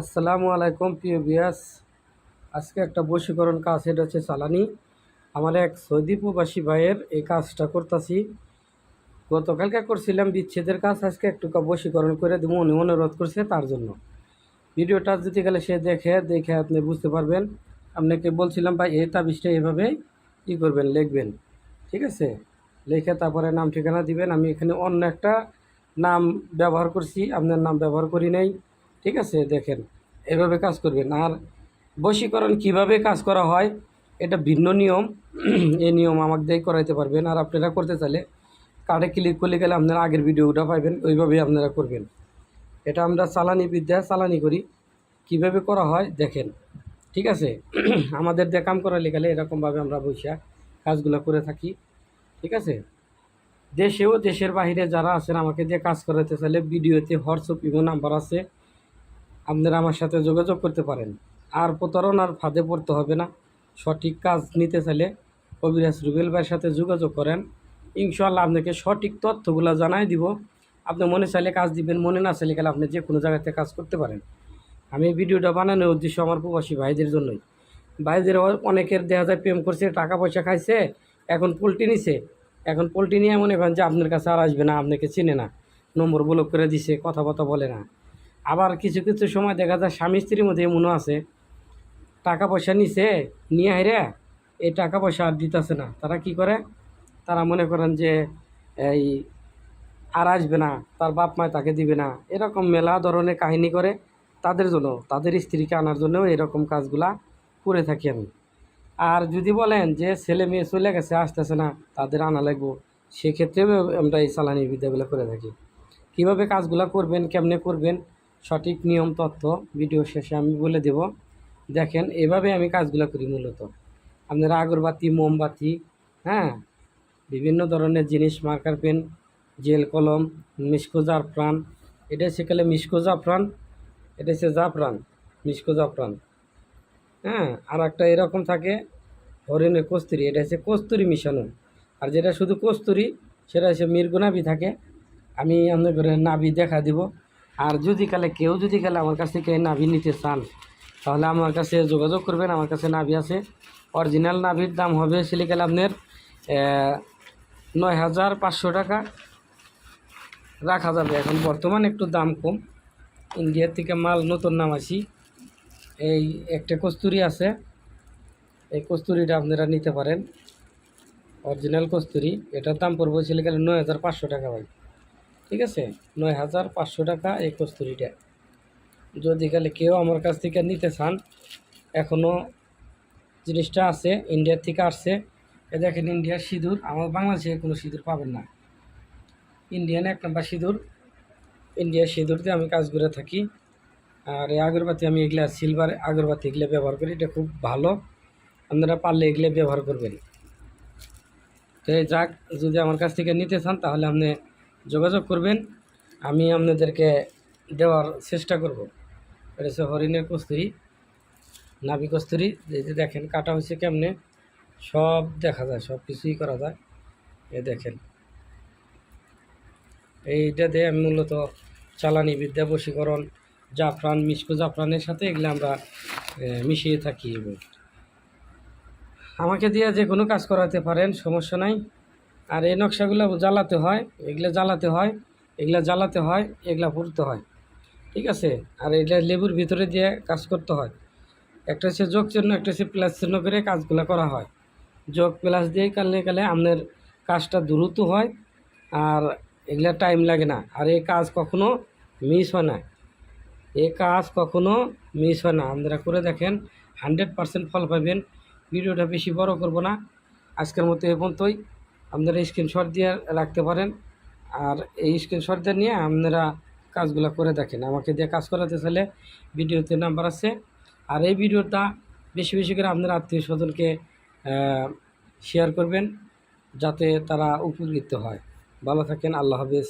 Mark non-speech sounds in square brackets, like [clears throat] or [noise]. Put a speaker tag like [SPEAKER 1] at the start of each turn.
[SPEAKER 1] আসসালামু আলাইকুম, প্রিয় বিয়াস আজকে একটা বশীকরণ কাজ, এটা হচ্ছে চালানি। আমার এক সৌদি প্রবাসী ভাইয়ের এই কাজটা করতেছি। গতকালকে করছিলাম বিচ্ছেদের কাজ, আজকে একটু বশীকরণ করে দেবো, উনি অনুরোধ করছে তার জন্য। ভিডিওটা যদি গেলে সে দেখে দেখে আপনি বুঝতে পারবেন। আপনাকে বলছিলাম, ভাই, এই তাবিজটা এভাবে ই করবেন, লিখবেন। ঠিক আছে? লিখে তারপরে নাম ঠিকানা দিবেন। আমি এখানে অন্য একটা নাম ব্যবহার করছি, আপনার নাম ব্যবহার করি নাই। ঠিক আছে, দেখেন, এভাবে কাজ করবেন। আর বশীকরণ কীভাবে কাজ করা হয়, এটা ভিন্ন নিয়ম। [clears throat] এই নিয়ম আমাকে করাইতে পারবেন। আর আপনারা করতে চাইলে কার্ডে ক্লিক করলে গেলে আপনারা আগের ভিডিওটা পাইবেন, ওইভাবেই আপনারা করবেন। এটা আমরা চালানি বিদ্যা, চালানি করি। কীভাবে করা হয়, দেখেন, ঠিক আছে? [clears throat] আমাদের দিয়ে কাম করা গেলে এরকমভাবে আমরা বৈশা কাজগুলো করে থাকি, ঠিক আছে? দেশেও দেশের বাইরে যারা আছেন, আমাকে দিয়ে কাজ করাতে চাইলে ভিডিওতে হোয়াটসঅ্যাপ ইমো নাম্বার আছে। আপনারা আমার সাথে যোগাযোগ করতে পারেন। আর প্রতারণার ফাঁদে পড়তে হবে না। সঠিক কাজ নিতে চাইলে কবিরাজ রুবেল ভাইয়ের সাথে যোগাযোগ করেন। ইনশাল্লাহ আপনাকে সঠিক তথ্যগুলো জানাই দিব। আপনি মনে চাইলে কাজ দিবেন, মনে না চাইলে গেলে আপনি যে কোনো জায়গাতে কাজ করতে পারেন। আমি ভিডিওটা বানানোর উদ্দেশ্য আমার প্রবাসী ভাইদের জন্যই। ভাইদের অনেকের দেখা যায় প্রেম করছে, টাকা পয়সা খাইছে, এখন পোলট্রি নিছে। এখন পোলট্রি নিয়ে মনে করেন যে আপনার কাছে আর আসবে না, আপনাকে চিনে না। নম্বর ব্লক করে দিছে কথা কথা বলে না। আবার কিছু কিছু সময় দেখা যায় স্বামী স্ত্রীর মধ্যে এমনও আছে, টাকা পয়সা নিছে, নিয়ে হাইরে এই টাকা পয়সা আর দিতেছে না। তারা কি করে? তারা মনে করেন যে, এই আর আসবে না, তার বাপ মায় তাকে দিবে না। এরকম মেলা ধরনের কাহিনী করে তাদের জন্য, তাদের স্ত্রীকে আনার জন্যও এরকম কাজগুলা করে থাকি আমি। আর যদি বলেন যে, ছেলে মেয়ে চলে গেছে, আসতেছে না, তাদের আনা লাগবো, সেক্ষেত্রেও আমরা এই চালানি বিদ্যাগুলো করে থাকি। কীভাবে কাজগুলো করবেন, কেমনে করবেন সঠিক নিয়ম, তথ্য ভিডিও শেষে আমি বলে দেব। দেখেন, এভাবে আমি কাজগুলো করি মূলত। আপনারা আগরবাতি, মোমবাতি হ্যাঁ? বিভিন্ন ধরনের জিনিস মার্কার পেন জেল কলম মিসকো জাফরান, এটা হচ্ছে কালে মিসকো জাফরান? এটা হচ্ছে জাফরান মিসকো জাফরান। হ্যাঁ আর একটা এরকম থাকে, হরিণের কস্তুরি, এটা হচ্ছে কস্তুরি মিশানো। আর যেটা শুধু কস্তুরি, সেটা হচ্ছে মির্গনাবি থাকে। আমি আপনার ঘরে নাভি দেখা দিব। আর যদি কালে কেউ যদি কালে আমার কাছ থেকে নাভি নিতে চান, তাহলে আমার কাছে যোগাযোগ করবেন। আমার কাছে নাভি আছে। অরিজিনাল নাভির দাম হবে সিলিকাল আপনার নয় হাজার পাঁচশো টাকা। রাখা যাবে। এখন বর্তমান একটু দাম কম। ইন্ডিয়ার থেকে মাল নতুন নাম আসি। এই একটা কস্তুরি আছে। এই কস্তুরিটা আপনারা নিতে পারেন। অরিজিনাল কস্তুরি। এটার দাম পড়বে ছিল গেলে নয় হাজার পাঁচশো টাকা ভাই। ঠিক আছে? নয় হাজার পাঁচশো টাকা এই কস্তুরিটা যদি গেলে কেউ আমার কাছ থেকে নিতে চান এখনও জিনিসটা আছে ইন্ডিয়ার থেকে আসছে। এ দেখেন ইন্ডিয়ার সিঁদুর, আমার বাংলাদেশে কোনো সিঁদুর পাবেন না। ইন্ডিয়ান এক নম্বর সিঁদুর। ইন্ডিয়ার সিঁদুর দিয়ে আমি কাজ করে থাকি। আর এই আগরবাতি আমি এগুলা সিলভার আগরবাতি এগুলো ব্যবহার করি, এটা খুব ভালো। আপনারা পারলে এগুলো ব্যবহার করবেন। তো যাক, যদি আমার কাছ থেকে নিতে চান, তাহলে আপনি যোগাযোগ করবেন। আমি আপনাদেরকে দেওয়ার চেষ্টা করব। এটা হচ্ছে হরিণের কস্তুরি, নাভি কস্তুরি। যে দেখেন, কাটা হয়েছে কেমনে? সব দেখা যায়, সব কিছুই করা যায়। এ দেখেন। এইটা দিয়ে আমি মূলত চালানি বিদ্যা, বশীকরণ, জাফরান মিসকো জাফরানের সাথে এগুলো আমরা মিশিয়ে থাকি। এবং আমাকে দিয়ে যে কোনো কাজ করাতে পারেন, সমস্যা নাই। আর এই নকশাগুলো জ্বালাতে হয়, এগুলো জ্বালাতে হয়, এগুলো জ্বালাতে হয়, এগুলা পুড়তে হয়। ঠিক আছে? আর এটা লেবুর ভিতরে দিয়ে কাজ করতে হয়। একটা হচ্ছে যোগ চিহ্ন, একটা হচ্ছে প্লাস চিহ্ন করে কাজগুলো করা হয়। যোগ প্লাস দিয়ে কালে কালে আপনার কাজটা দ্রুত হয় আর এগুলা টাইম লাগে না। আর এই কাজ কখনো মিস হয় না। এই কাজ কখনো মিস হয় না। আপনারা করে দেখেন হান্ড্রেড পারসেন্ট ফল পাবেন। ভিডিওটা বেশি বড় করব না। আজকের মতো এ পর্যন্তই। আপনারা স্ক্রিনশট দিয়ে রাখতে পারেন। আর এই স্ক্রিনশট দিয়ে নিয়ে আপনারা কাজগুলো করে দেখেন। আমাকে দিয়ে কাজ করাতে চাইলে ভিডিওতে নাম্বার আছে। আর এই ভিডিওটা বেশি বেশি করে আপনার আত্মীয় স্বজনকে শেয়ার করবেন, যাতে তারা উপকৃত হয়। ভালো থাকেন, আল্লাহ হাফেজ।